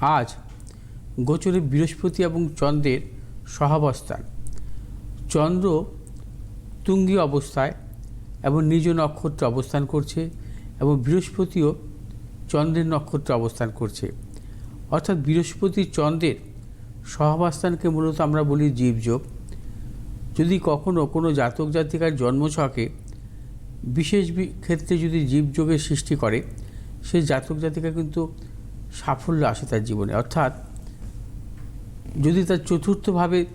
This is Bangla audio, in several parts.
আজ গোচরে বৃহস্পতি এবং চন্দ্রের সহাবস্থান। চন্দ্র তুঙ্গি অবস্থায় এবং নিজ নক্ষত্রে অবস্থান করছে এবং বৃহস্পতিও চন্দ্রের নক্ষত্রে অবস্থান করছে। অর্থাৎ বৃহস্পতি চন্দ্রের সহাবস্থানকে মূলত আমরা বলি জীবযোগ। যদি কখনও কোনো জাতক জাতিকার জন্মছকে বিশেষ ক্ষেত্রে যদি জীবযোগের সৃষ্টি করে সেই জাতক জাতিকা কিন্তু সাফল্য আসে তার জীবনে। অর্থাৎ যদি তার চতুর্থভাবে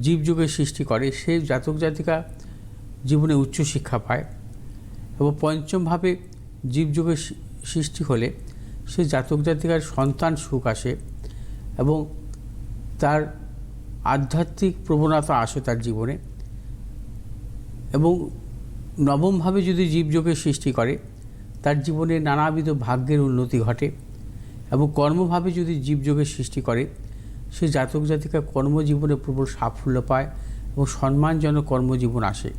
জীবযুগের সৃষ্টি করে সেই জাতক জাতিকা জীবনে উচ্চশিক্ষা পায় এবং পঞ্চমভাবে জীবযোগের সৃ- সৃষ্টি হলে সে জাতক জাতিকার সন্তান সুখ আসে এবং তার আধ্যাত্মিক প্রবণতা আসে তার জীবনে এবং নবমভাবে যদি জীবযোগের সৃষ্টি করে, তার জীবনে নানাবিধ ভাগ্যের উন্নতি ঘটে। এবং কর্মভাবে যদি জীবযোগের সৃষ্টি করে, সে জাতক জাতিকা কর্মজীবনে প্রবল সাফল্য পায় এবং সম্মানজনক কর্মজীবন আসে।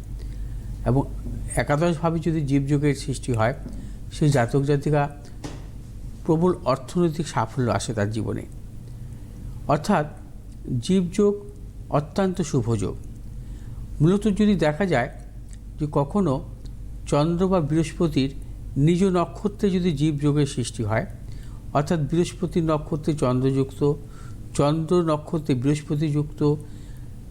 এবং একাদশভাবে যদি জীবযোগের সৃষ্টি হয় সেই জাতক জাতিকা প্রবল অর্থনৈতিক সাফল্য আসে তার জীবনে। অর্থাৎ জীবযোগ অত্যন্ত শুভযোগ মূলত যদি দেখা যায় যে কখনো চন্দ্র বা বৃহস্পতির নিজ নক্ষত্রে যদি জীবযোগের সৃষ্টি হয় অর্থাৎ বৃহস্পতির নক্ষত্রে চন্দ্রযুক্ত, চন্দ্র নক্ষত্রে বৃহস্পতিযুক্ত।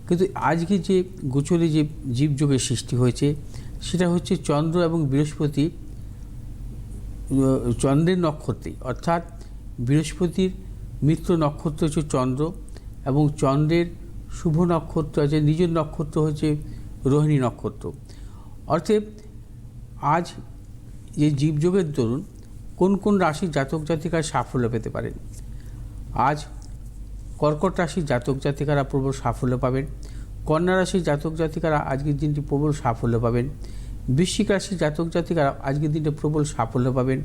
কিন্তু আজকে যে গোচরে যে জীবযোগের সৃষ্টি হয়েছে, সেটা হচ্ছে চন্দ্র এবং বৃহস্পতি চন্দ্রের নক্ষত্রে। অর্থাৎ বৃহস্পতির মিত্র নক্ষত্র হচ্ছে চন্দ্র এবং চন্দ্রের শুভ নক্ষত্র আছে, নিজের নক্ষত্র হচ্ছে রোহিণী নক্ষত্র। অর্থাৎ আজ যে জীবযোগের দরুন কোন কোন রাশির জাতক জাতিকার সাফল্য পেতে পারেন আজ কর্কট রাশির জাতক জাতিকারা প্রবল সাফল্য পাবেন। কন্যা রাশির জাতক জাতিকারা আজকের দিনটি প্রবল সাফল্য পাবেন। বৃশ্চিক রাশির জাতক জাতিকারা আজকের দিনটি প্রবল সাফল্য পাবেন।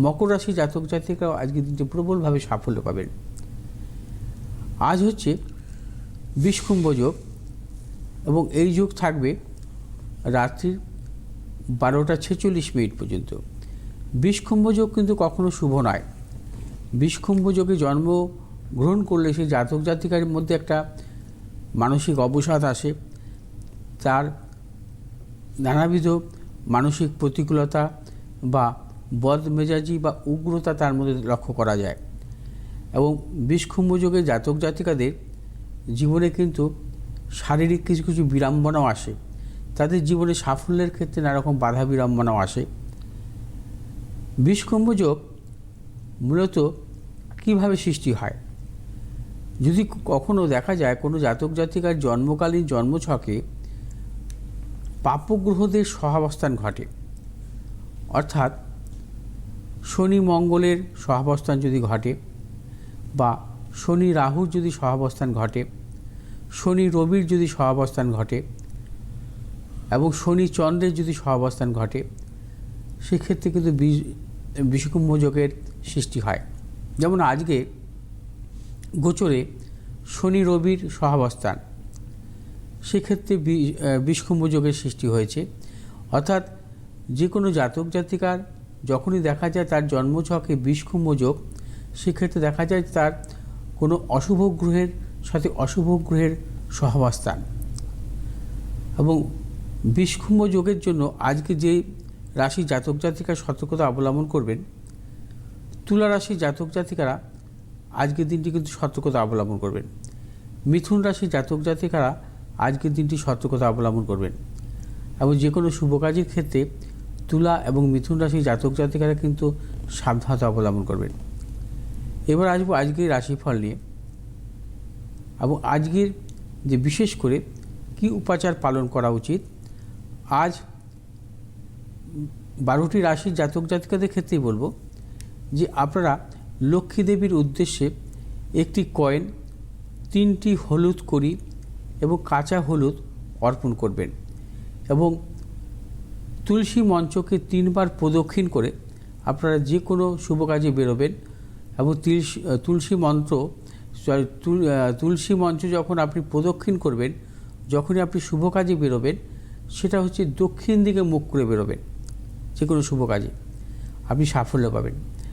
মকর রাশির জাতক জাতিকারাও আজকের দিনটি প্রবলভাবে সাফল্য পাবেন। আজ হচ্ছে বিষকুম্ভ যোগ এবং এই যোগ থাকবে রাত্রির বারোটা ছেচল্লিশ মিনিট পর্যন্ত। বিষকুম্ভ যোগ কিন্তু কখনো শুভ নয়। বিষকুম্ভ যোগে জন্ম গ্রহণ করলে সেই জাতক জাতিকার মধ্যে একটা মানসিক অবসাদ আসে। তার নানাবিধ মানসিক প্রতিকূলতা বা বদমেজাজি বা উগ্রতা তার মধ্যে লক্ষ্য করা যায়। এবং বিষকুম্ভ যোগে জাতক জাতিকাদের জীবনে কিন্তু শারীরিক কিছু কিছু বিড়ম্বনাও আসে। তাদের জীবনে সাফল্যের ক্ষেত্রে নানারকম বাধা বিড়ম্বনাও আসে। বিষকুম্ভ যোগ মূলত কীভাবে সৃষ্টি হয়? যদি কখনো দেখা যায় কোনো জাতক জাতিকার জন্মকালীন জন্মছকে পাপগ্রহদের সহাবস্থান ঘটে, অর্থাৎ শনি মঙ্গলের সহাবস্থান যদি ঘটে বা শনি রাহুর যদি সহাবস্থান ঘটে, শনি রবির যদি সহাবস্থান ঘটে এবং শনি চন্দ্রের যদি সহাবস্থান ঘটে সেক্ষেত্রে কিন্তু বিষ- বিষকুম্ভ যোগের সৃষ্টি হয়। যেমন আজকে গোচরে শনি রবির সহাবস্থান, সেক্ষেত্রে বিষকুম্ভ যোগের সৃষ্টি হয়েছে। অর্থাৎ যে কোনো জাতক জাতিকার যখনই দেখা যায় তার জন্মছকে বিষকুম্ভ যোগ সেক্ষেত্রে দেখা যায় তার কোনো অশুভ গ্রহের সাথে অশুভ গ্রহের সহাবস্থান। এবং বিষকুম্ভ যোগের জন্য আজকে যে রাশি জাতক জাতিকার সতর্কতা অবলম্বন করবেন। তুলা রাশি জাতক জাতিকারা আজকের দিনটি কিন্তু সতর্কতা অবলম্বন করবেন। মিথুন রাশি জাতক জাতিকারা আজকের দিনটি সতর্কতা অবলম্বন করবেন। এবং যে কোনো শুভ কাজের ক্ষেত্রে তুলা এবং মিথুন রাশি জাতক জাতিকারা কিন্তু সাবধানতা অবলম্বন করবেন। এবার আসব আজকের রাশিফল নিয়ে। এবং আজকের যে বিশেষ করে কি উপাচার পালন করা উচিত, আজ বারোটি রাশির জাতক জাতিকাদের ক্ষেত্রেই বলব যে আপনারা লক্ষ্মী দেবীর উদ্দেশ্যে একটি কয়েন তিনটি হলুদ করি এবং কাঁচা হলুদ অর্পণ করবেন এবং তুলসী মঞ্চকে তিনবার প্রদক্ষিণ করে আপনারা যে কোনো শুভ কাজে বেরোবেন এবং তুলসী তুলসী মন্ত্র আহ, তুলসী মঞ্চ যখন আপনি প্রদক্ষিণ করবেন যখনই আপনি শুভ কাজে বেরোবেন সেটা হচ্ছে দক্ষিণ দিকে মুখ করে বেরোবেন। যে কোনো শুভ কাজে। আপনি সাফল্য পাবেন।